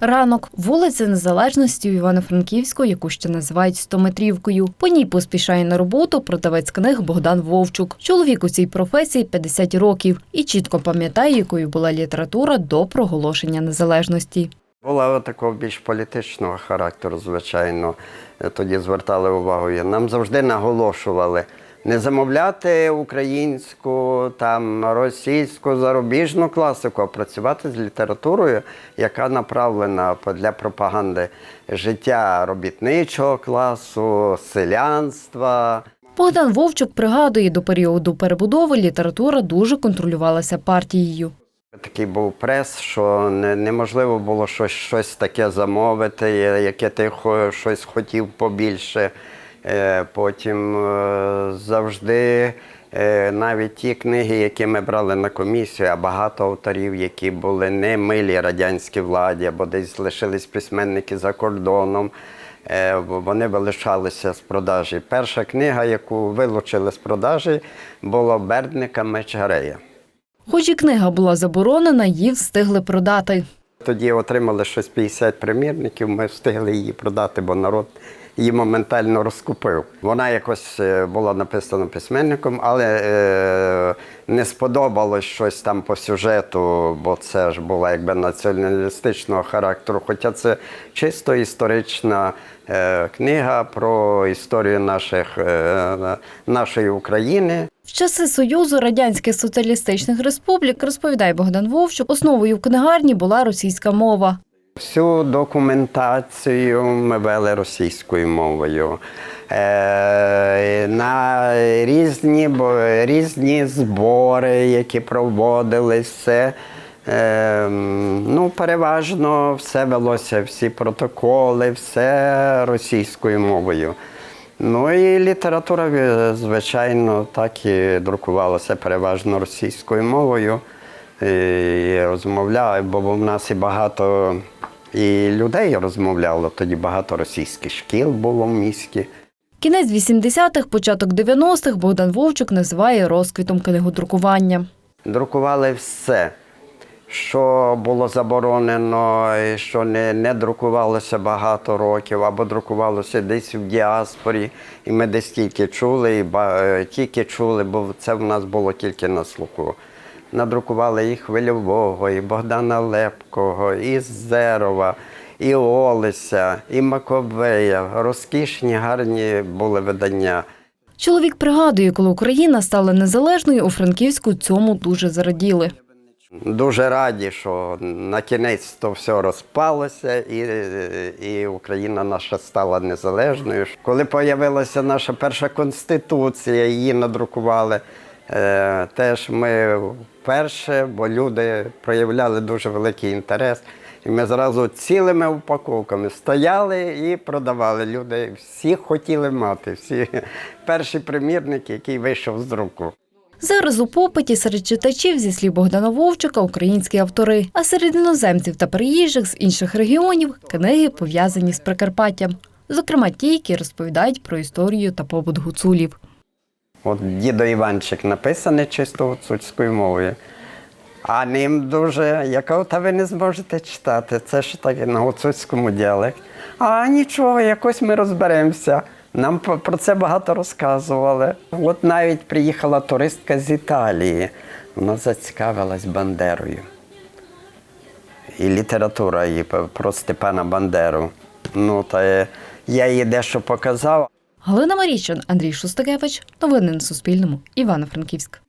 Ранок, вулиця Незалежності у Івано-Франківську, яку ще називають стометрівкою. По ній поспішає на роботу продавець книг Богдан Вовчук. Чоловік у цій професії 50 років і чітко пам'ятає, якою була література до проголошення незалежності. Була такого більш політичного характеру, звичайно. Тоді звертали увагу. Нам завжди наголошували не замовляти українську, там російську, зарубіжну класику, а працювати з літературою, яка направлена для пропаганди життя робітничого класу, селянства. Богдан Вовчук пригадує, до періоду перебудови література дуже контролювалася партією. Такий був прес, що неможливо було щось, щось таке замовити, яке ти щось хотів побільше. Е, Потім е, завжди е, навіть ті книги, які ми брали на комісію, а багато авторів, які були не милі радянській владі, або десь лишились письменники за кордоном. Вони вилишалися з продажі. Перша книга, яку вилучили з продажі, була Бердника Мечгарея. Хоч і книга була заборонена, її встигли продати. Тоді отримали щось 50 примірників, ми встигли її продати, бо народ її моментально розкупив. Вона якось е, була написана письменником, але е, не сподобалось щось там по сюжету, бо це ж була якби націоналістичного характеру. Хоча це чисто історична е, книга про історію наших, е, нашої України. В часи Союзу Радянських Соціалістичних Республік, розповідає Богдан Вовчук, основою в книгарні була російська мова. Всю документацію ми вели російською мовою. Е, на різні, різні збори, які проводились, все. Е, ну, переважно все велося, всі протоколи, все російською мовою. Ну і література, е, звичайно, так і друкувалася переважно російською мовою. І розмовляли, бо в нас і багато і людей розмовляло, тоді багато російських шкіл було в місті. Кінець 80-х, початок 90-х Богдан Вовчук називає розквітом книгодрукування. Друкували все, що було заборонено, що не, не друкувалося багато років, або друкувалося десь в діаспорі. І ми десь тільки чули, і е, тільки чули, бо це в нас було тільки на слуху. Надрукували і Хвильового, і Богдана Лепкого, і Зерова, і Олеся, і Маковея. Розкішні, гарні були видання. Чоловік пригадує, коли Україна стала незалежною, у Франківську цьому дуже зраділи. Дуже раді, що на кінець то все розпалося, і, і Україна наша стала незалежною. Коли з'явилася наша перша конституція, її надрукували. Е, Теж ми вперше, бо люди проявляли дуже великий інтерес. І ми зразу цілими упаковками стояли і продавали. Люди всі хотіли мати, всі перші примірники, який вийшов з друку. Зараз у попиті серед читачів, зі слів Богдана Вовчука, українські автори, а серед іноземців та приїжджих з інших регіонів книги пов'язані з Прикарпаттям. Зокрема, ті, які розповідають про історію та побут гуцулів. От дідо Іванчик написаний чисто гуцульською мовою. А ним дуже, якого та ви не зможете читати. Це ж таке на гуцульському діалекті. А нічого, якось ми розберемося. Нам про це багато розказували. От навіть приїхала туристка з Італії. Вона зацікавилась Бандерою. І література її про Степана Бандеру. Ну, та я їй дещо показав. Галина Марічин, Андрій Шустакевич. Новини на Суспільному. Івано-Франківськ.